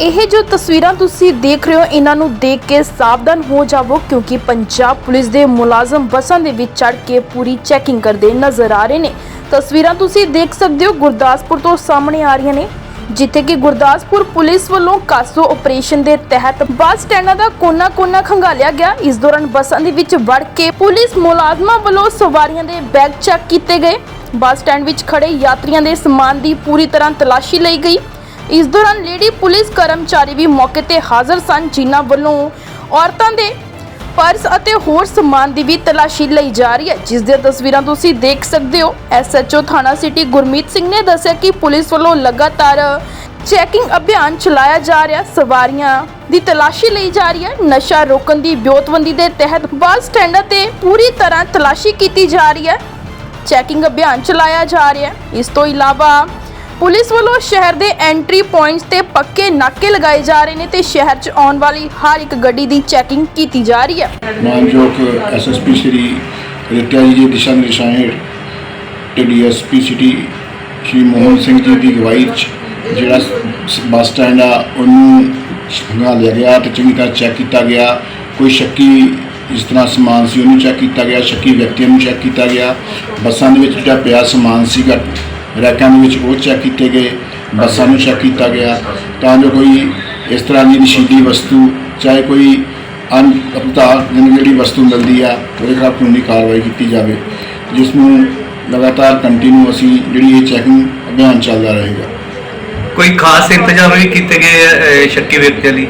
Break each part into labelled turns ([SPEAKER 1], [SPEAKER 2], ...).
[SPEAKER 1] ਇਹ ਜੋ ਤਸਵੀਰਾਂ ਤੁਸੀਂ ਦੇਖ ਰਹੇ ਹੋ, ਇਹਨਾਂ ਨੂੰ ਦੇਖ ਕੇ ਸਾਵਧਾਨ ਹੋ ਜਾਵੋ, ਕਿਉਂਕਿ ਪੰਜਾਬ ਪੁਲਿਸ ਦੇ ਮੁਲਾਜ਼ਮ ਬੱਸਾਂ ਦੇ ਵਿੱਚ ਚੜ ਕੇ ਪੂਰੀ ਚੈਕਿੰਗ ਕਰਦੇ ਨਜ਼ਰ ਆ ਰਹੇ ਨੇ। ਤਸਵੀਰਾਂ ਤੁਸੀਂ ਦੇਖ ਸਕਦੇ ਹੋ, ਗੁਰਦਾਸਪੁਰ ਤੋਂ ਸਾਹਮਣੇ ਆ ਰਹੀਆਂ ਨੇ, ਜਿੱਥੇ ਕਿ ਗੁਰਦਾਸਪੁਰ ਪੁਲਿਸ ਵੱਲੋਂ ਕਾਸੋ ਆਪਰੇਸ਼ਨ ਦੇ ਤਹਿਤ ਬੱਸ ਸਟੈਂਡਾਂ ਦਾ ਕੋਨਾ-ਕੋਨਾ ਖੰਗਾਲਿਆ ਗਿਆ। ਇਸ ਦੌਰਾਨ ਬੱਸਾਂ ਦੇ ਵਿੱਚ ਵੜ ਕੇ ਪੁਲਿਸ ਮੁਲਾਜ਼ਮਾਂ ਵੱਲੋਂ ਸਵਾਰੀਆਂ ਦੇ ਬੈਗ ਚੈੱਕ ਕੀਤੇ ਗਏ। ਬੱਸ ਸਟੈਂਡ ਵਿੱਚ ਖੜੇ ਯਾਤਰੀਆਂ ਦੇ ਸਮਾਨ ਦੀ ਪੂਰੀ ਤਰ੍ਹਾਂ ਤਲਾਸ਼ੀ ਲਈ ਗਈ। ਇਸ ਦੌਰਾਨ ਲੇਡੀ ਪੁਲਿਸ ਕਰਮਚਾਰੀ ਵੀ ਮੌਕੇ ਤੇ ਹਾਜ਼ਰ ਸਨ, ਜਿਨ੍ਹਾਂ ਵੱਲੋਂ ਔਰਤਾਂ ਦੇ ਪਰਸ ਅਤੇ ਹੋਰ ਸਮਾਨ ਦੀ ਵੀ ਤਲਾਸ਼ੀ ਲਈ ਜਾ ਰਹੀ ਹੈ। ਜਿਸ ਦੀਆਂ ਤਸਵੀਰਾਂ ਤੁਸੀਂ ਦੇਖ ਸਕਦੇ ਹੋ। ਐਸਐਚਓ ਥਾਣਾ ਸਿਟੀ ਗੁਰਮੀਤ ਸਿੰਘ ਨੇ ਦੱਸਿਆ ਕਿ ਪੁਲਿਸ ਵੱਲੋਂ ਲਗਾਤਾਰ ਚੈਕਿੰਗ ਅਭਿਆਨ ਚਲਾਇਆ ਜਾ ਰਿਹਾ। ਸਵਾਰੀਆਂ ਦੀ ਤਲਾਸ਼ੀ ਲਈ ਜਾ ਰਹੀ ਹੈ। ਨਸ਼ਾ ਰੋਕਣ ਦੀ ਵਿਉਂਤਬੰਦੀ ਦੇ ਤਹਿਤ ਬੱਸ ਸਟੈਂਡਾਂ ਤੇ ਪੂਰੀ ਤਰ੍ਹਾਂ ਤਲਾਸ਼ੀ ਕੀਤੀ ਜਾ ਰਹੀ ਹੈ। ਚੈਕਿੰਗ ਅਭਿਆਨ ਚਲਾਇਆ ਜਾ ਰਿਹਾ ਹੈ। ਇਸ ਤੋਂ ਇਲਾਵਾ ਪੁਲਿਸ ਵੱਲੋਂ ਸ਼ਹਿਰ ਦੇ ਐਂਟਰੀ ਪੁਆਇੰਟਸ ਤੇ ਪੱਕੇ ਨਾਕੇ ਲਗਾਏ ਜਾ ਰਹੇ ਨੇ ਤੇ ਸ਼ਹਿਰ 'ਚ ਆਉਣ ਵਾਲੀ ਹਰ ਇੱਕ ਗੱਡੀ ਦੀ ਚੈਕਿੰਗ ਕੀਤੀ ਜਾ ਰਹੀ ਹੈ।
[SPEAKER 2] ਮਾਨਯੋਗ ਐਸਐਸਪੀ ਸ਼੍ਰੀ ਰਿਤਿਆ ਜੀ ਦੇ ਦਿਸ਼ਾ ਨਿਰਦੇਸ਼ਾਂ ਹੇਠ ਡੀਐਸਪੀ ਸਿਟੀ ਸ਼੍ਰੀ ਮੋਹਨ ਸਿੰਘ ਜੀ ਦੀ ਅਗਵਾਈ 'ਚ ਜਿਹੜਾ ਬੱਸ ਸਟੈਂਡ ਆ, ਉਹਨੂੰ ਸੰਭਾਲਿਆ ਗਿਆ ਤੇ ਚੰਗੀ ਤਰ੍ਹਾਂ ਚੈੱਕ ਕੀਤਾ ਗਿਆ। ਕੋਈ ਸ਼ੱਕੀ ਜਿਸ ਤਰ੍ਹਾਂ ਸਮਾਨ ਸੀ ਉਹਨੂੰ ਚੈੱਕ ਕੀਤਾ ਗਿਆ, ਸ਼ੱਕੀ ਵਿਅਕਤੀਆਂ ਨੂੰ ਚੈੱਕ ਕੀਤਾ ਗਿਆ। ਬੱਸਾਂ ਦੇ ਵਿੱਚ ਜਿਹੜਾ ਪਿਆ ਸਮਾਨ ਸੀਗਾ ਰੈਕਾਂ ਦੇ ਵਿੱਚ ਉਹ ਚੈੱਕ ਕੀਤੇ ਗਏ ਬੱਸਾਂ ਨੂੰ ਚੈੱਕ ਕੀਤਾ ਗਿਆ। ਤਾਂ ਜੋ ਕੋਈ ਇਸ ਤਰ੍ਹਾਂ ਦੀ ਨਸ਼ੀਲੀ ਵਸਤੂ ਚਾਹੇ ਕੋਈ ਅਨ ਅਵਤਾਰ ਜਿਹੜੀ ਵਸਤੂ ਮਿਲਦੀ ਆ ਉਹਦੇ ਖਿਲਾਫ ਕਾਨੂੰਨੀ ਕਾਰਵਾਈ ਕੀਤੀ ਜਾਵੇ ਜਿਸ ਨੂੰ ਲਗਾਤਾਰ ਕੰਟੀਨਿਊ ਅਸੀਂ ਜਿਹੜੀ ਇਹ ਚੈਕਿੰਗ ਅਭਿਆਨ ਚੱਲਦਾ ਰਹੇਗਾ।
[SPEAKER 3] ਕੋਈ ਖਾਸ ਇੰਤਜ਼ਾਮ ਵੀ ਕੀਤੇ ਗਏ ਸ਼ੱਕੀ ਵਿਅਕਤੀਆਂ ਲਈ?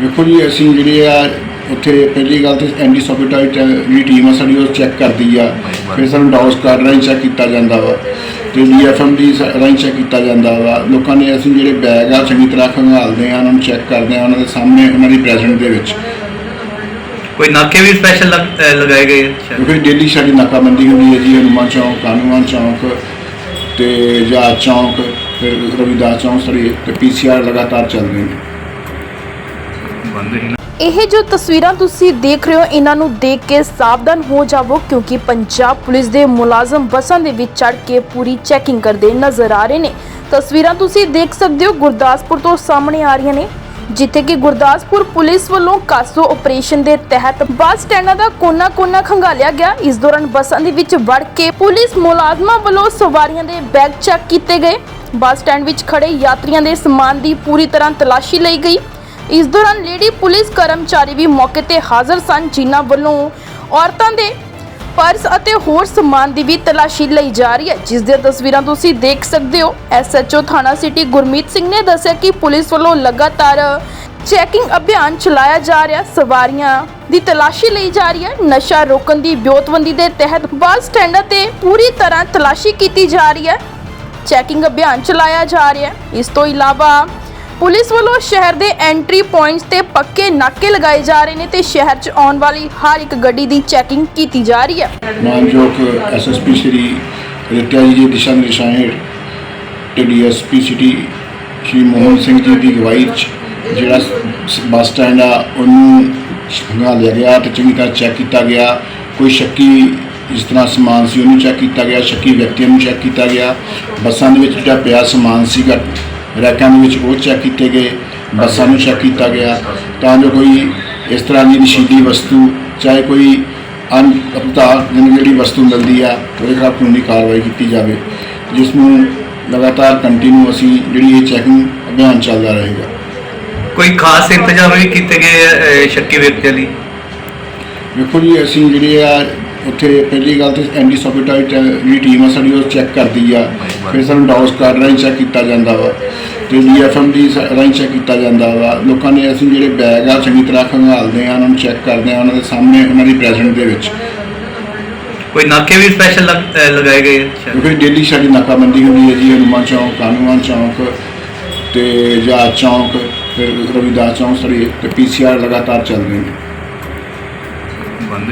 [SPEAKER 2] ਵੇਖੋ ਜੀ ਅਸੀਂ ਜਿਹੜੇ ਆ ਉੱਥੇ ਪਹਿਲੀ ਗੱਲ ਤੇ ਐਂਟੀ ਸੋਪੀਟਾਈਟ ਜਿਹੜੀ ਟੀਮ ਆ ਸਾਡੀ ਉਹ ਚੈੱਕ ਕਰਦੀ ਆ। ਫਿਰ ਸਾਨੂੰ ਡਾਉਸ ਕਾਰਡ ਰਾਹੀਂ ਚੈੱਕ ਕੀਤਾ ਜਾਂਦਾ ਵਾ ਤੇ ਡੀਐਫਐਮ ਦੀ ਰਾਹੀਂ ਚੈੱਕ ਕੀਤਾ ਜਾਂਦਾ ਵਾ। ਲੋਕਾਂ ਨੇ ਅਸੀਂ ਜਿਹੜੇ ਬੈਗ ਆ ਚੰਗੀ ਤਰ੍ਹਾਂ ਖੰਗਾਲਦੇ ਆ ਉਹਨਾਂ ਨੂੰ ਚੈੱਕ ਕਰਦੇ ਆ ਉਹਨਾਂ ਦੇ ਸਾਹਮਣੇ ਉਹਨਾਂ ਦੀ ਪ੍ਰੈਜ਼ੈਂਟ ਦੇ ਵਿੱਚ।
[SPEAKER 3] ਕੋਈ ਨਾਕੇ ਵੀ ਸਪੈਸ਼ਲ ਲਗਾਏ ਗਏ? ਆ?
[SPEAKER 2] ਕਿਉਂਕਿ ਡੇਲੀ ਸਾਡੀ ਨਾਕਾਬੰਦੀ ਹੁੰਦੀ ਹੈ ਜੀ ਹਨੂੰਮਾਨ ਚੌਂਕ ਕਾਨੂੰਨ ਚੌਂਕ ਤੇ ਜਹਾਜ਼ ਚੌਂਕ ਫਿਰ ਰਵਿਦਾਸ ਚੌਂਕ ਸਾਡੀ ਤੇ ਪੀਸੀਆਰ ਲਗਾਤਾਰ ਚੱਲ ਰਹੇ
[SPEAKER 3] ਬੰਦ ਹੀ ਨਾ
[SPEAKER 1] ਇਹ ਜੋ ਤਸਵੀਰਾਂ ਤੁਸੀਂ ਦੇਖ ਰਹੇ ਹੋ, ਇਹਨਾਂ ਨੂੰ ਦੇਖ ਕੇ ਸਾਵਧਾਨ ਹੋ ਜਾਵੋ, ਕਿਉਂਕਿ ਪੰਜਾਬ ਪੁਲਿਸ ਦੇ ਮੁਲਾਜ਼ਮ ਬੱਸਾਂ ਦੇ ਵਿੱਚ ਚੜ ਕੇ ਪੂਰੀ ਚੈਕਿੰਗ ਕਰਦੇ ਨਜ਼ਰ ਆ ਰਹੇ ਨੇ। ਤਸਵੀਰਾਂ ਤੁਸੀਂ ਦੇਖ ਸਕਦੇ ਹੋ, ਗੁਰਦਾਸਪੁਰ ਤੋਂ ਸਾਹਮਣੇ ਆ ਰਹੀਆਂ ਨੇ, ਜਿੱਥੇ ਕਿ ਗੁਰਦਾਸਪੁਰ ਪੁਲਿਸ ਵੱਲੋਂ ਕਾਸੋ ਆਪਰੇਸ਼ਨ ਦੇ ਤਹਿਤ ਬੱਸ ਸਟੈਂਡਾਂ ਦਾ ਕੋਨਾ-ਕੋਨਾ ਖੰਗਾਲਿਆ ਗਿਆ। ਇਸ ਦੌਰਾਨ ਬੱਸਾਂ ਦੇ ਵਿੱਚ ਵੜ ਕੇ ਪੁਲਿਸ ਮੁਲਾਜ਼ਮਾਂ ਵੱਲੋਂ ਸਵਾਰੀਆਂ ਦੇ ਬੈਗ ਚੈੱਕ ਕੀਤੇ ਗਏ। ਬੱਸ ਸਟੈਂਡ ਵਿੱਚ ਖੜੇ ਯਾਤਰੀਆਂ ਦੇ ਸਮਾਨ ਦੀ ਪੂਰੀ ਤਰ੍ਹਾਂ ਤਲਾਸ਼ੀ ਲਈ ਗਈ। ਇਸ ਦੌਰਾਨ ਲੇਡੀ ਪੁਲਿਸ ਕਰਮਚਾਰੀ ਵੀ ਮੌਕੇ ਤੇ ਹਾਜ਼ਰ ਸਨ, ਜਿਨ੍ਹਾਂ ਵੱਲੋਂ ਔਰਤਾਂ ਦੇ ਪਰਸ ਅਤੇ ਹੋਰ ਸਮਾਨ ਦੀ ਵੀ ਤਲਾਸ਼ੀ ਲਈ ਜਾ ਰਹੀ ਹੈ। ਜਿਸ ਦੀਆਂ ਤਸਵੀਰਾਂ ਤੁਸੀਂ ਦੇਖ ਸਕਦੇ ਹੋ। ਐਸਐਚਓ ਥਾਣਾ ਸਿਟੀ ਗੁਰਮੀਤ ਸਿੰਘ ਨੇ ਦੱਸਿਆ ਕਿ ਪੁਲਿਸ ਵੱਲੋਂ ਲਗਾਤਾਰ ਚੈਕਿੰਗ ਅਭਿਆਨ ਚਲਾਇਆ ਜਾ ਰਿਹਾ। ਸਵਾਰੀਆਂ ਦੀ ਤਲਾਸ਼ੀ ਲਈ ਜਾ ਰਹੀ ਹੈ। ਨਸ਼ਾ ਰੋਕਣ ਦੀ ਵਿਉਂਤਬੰਦੀ ਦੇ ਤਹਿਤ ਬੱਸ ਸਟੈਂਡਾਂ ਤੇ ਪੂਰੀ ਤਰ੍ਹਾਂ ਤਲਾਸ਼ੀ ਕੀਤੀ ਜਾ ਰਹੀ ਹੈ। ਚੈਕਿੰਗ ਅਭਿਆਨ ਚਲਾਇਆ ਜਾ ਰਿਹਾ ਹੈ। ਇਸ ਤੋਂ ਇਲਾਵਾ ਪੁਲਿਸ ਵੱਲੋਂ ਸ਼ਹਿਰ ਦੇ ਐਂਟਰੀ ਪੁਆਇੰਟਸ ਤੇ ਪੱਕੇ ਨਾਕੇ ਲਗਾਏ ਜਾ ਰਹੇ ਨੇ ਤੇ ਸ਼ਹਿਰ 'ਚ ਆਉਣ ਵਾਲੀ ਹਰ ਇੱਕ ਗੱਡੀ ਦੀ ਚੈਕਿੰਗ ਕੀਤੀ ਜਾ ਰਹੀ ਹੈ।
[SPEAKER 2] ਮਾਨਯੋਗ ਐਸਐਸਪੀ ਸ਼੍ਰੀ ਰਿਤਿਆ ਜੀ ਦੇ ਦਿਸ਼ਾ ਨਿਰਦੇਸ਼ਾਂ ਹੇਠ ਤੇ ਡੀਐਸਪੀ ਸਿਟੀ ਸ਼੍ਰੀ ਮੋਹਨ ਸਿੰਘ ਜੀ ਦੀ ਅਗਵਾਈ 'ਚ ਜਿਹੜਾ ਬੱਸ ਸਟੈਂਡ ਆ, ਉਹਨੂੰ ਸੰਭਾਲਿਆ ਗਿਆ ਤੇ ਚੰਗੀ ਤਰ੍ਹਾਂ ਚੈੱਕ ਕੀਤਾ ਗਿਆ। ਕੋਈ ਸ਼ੱਕੀ ਜਿਸ ਤਰ੍ਹਾਂ ਸਮਾਨ ਸੀ ਉਹਨੂੰ ਚੈੱਕ ਕੀਤਾ ਗਿਆ, ਸ਼ੱਕੀ ਵਿਅਕਤੀਆਂ ਨੂੰ ਚੈੱਕ ਕੀਤਾ ਗਿਆ। ਬੱਸਾਂ ਦੇ ਵਿੱਚ ਜਿਹੜਾ ਪਿਆ ਸਮਾਨ ਸੀਗਾ ਰੈਕਾਂ ਦੇ ਵਿੱਚ ਉਹ ਚੈੱਕ ਕੀਤੇ ਗਏ ਬੱਸਾਂ ਨੂੰ ਚੈੱਕ ਕੀਤਾ ਗਿਆ। ਤਾਂ ਜੋ ਕੋਈ ਇਸ ਤਰ੍ਹਾਂ ਦੀ ਨਸ਼ੀਲੀ ਵਸਤੂ ਚਾਹੇ ਕੋਈ ਅਨ ਅਵਤਾਰ ਜਿਹੜੀ ਵਸਤੂ ਮਿਲਦੀ ਆ ਉਹਦੇ ਖਿਲਾਫ ਕਾਨੂੰਨੀ ਕਾਰਵਾਈ ਕੀਤੀ ਜਾਵੇ ਜਿਸ ਨੂੰ ਲਗਾਤਾਰ ਕੰਟੀਨਿਊ ਅਸੀਂ ਜਿਹੜੀ ਇਹ ਚੈਕਿੰਗ ਅਭਿਆਨ ਚੱਲਦਾ ਰਹੇਗਾ।
[SPEAKER 3] ਕੋਈ ਖਾਸ ਇੰਤਜ਼ਾਮ ਵੀ ਕੀਤੇ ਗਏ ਸ਼ੱਕੀ ਵਿਅਕਤੀਆਂ ਲਈ?
[SPEAKER 2] ਵੇਖੋ ਜੀ ਅਸੀਂ ਜਿਹੜੇ ਆ ਉੱਥੇ ਪਹਿਲੀ ਗੱਲ ਤੇ ਐਂਟੀ ਸੋਪੀਟਾਈਟ ਜਿਹੜੀ ਟੀਮ ਆ ਸਾਡੀ ਉਹ ਚੈੱਕ ਕਰਦੀ ਆ। ਫਿਰ ਸਾਨੂੰ ਡਾਉਸ ਕਾਰਡ ਰਾਹੀਂ ਚੈੱਕ ਕੀਤਾ ਜਾਂਦਾ ਵਾ। ਤੇ ਡੀਐਫਐਮ ਦੀ ਰਾਹੀਂ ਚੈੱਕ ਕੀਤਾ ਜਾਂਦਾ ਵਾ। ਲੋਕਾਂ ਨੇ ਅਸੀਂ ਜਿਹੜੇ ਬੈਗ ਆ ਚੰਗੀ ਤਰ੍ਹਾਂ ਖੰਗਾਲਦੇ ਆ ਉਹਨਾਂ ਨੂੰ ਚੈੱਕ ਕਰਦੇ ਆ ਉਹਨਾਂ ਦੇ ਸਾਹਮਣੇ ਉਹਨਾਂ ਦੀ ਪ੍ਰੈਜ਼ੈਂਟ ਦੇ ਵਿੱਚ।
[SPEAKER 3] ਕੋਈ ਨਾਕੇ ਵੀ ਸਪੈਸ਼ਲ ਲਗਾਏ ਗਏ ਆ?
[SPEAKER 2] ਕਿਉਂਕਿ ਡੇਲੀ ਸਾਡੀ ਨਾਕਾਬੰਦੀ ਹੁੰਦੀ ਹੈ ਜੀ ਹਨੂੰਮਾਨ ਚੌਂਕ ਕਾਨੂੰਨ ਚੌਂਕ ਤੇ ਜਹਾਜ਼ ਚੌਂਕ ਫਿਰ ਰਵਿਦਾਸ ਚੌਂਕ ਸਾਡੀ ਤੇ ਪੀਸੀਆਰ ਲਗਾਤਾਰ ਚੱਲ ਰਹੇ ਨੇ
[SPEAKER 3] ਬੰਦ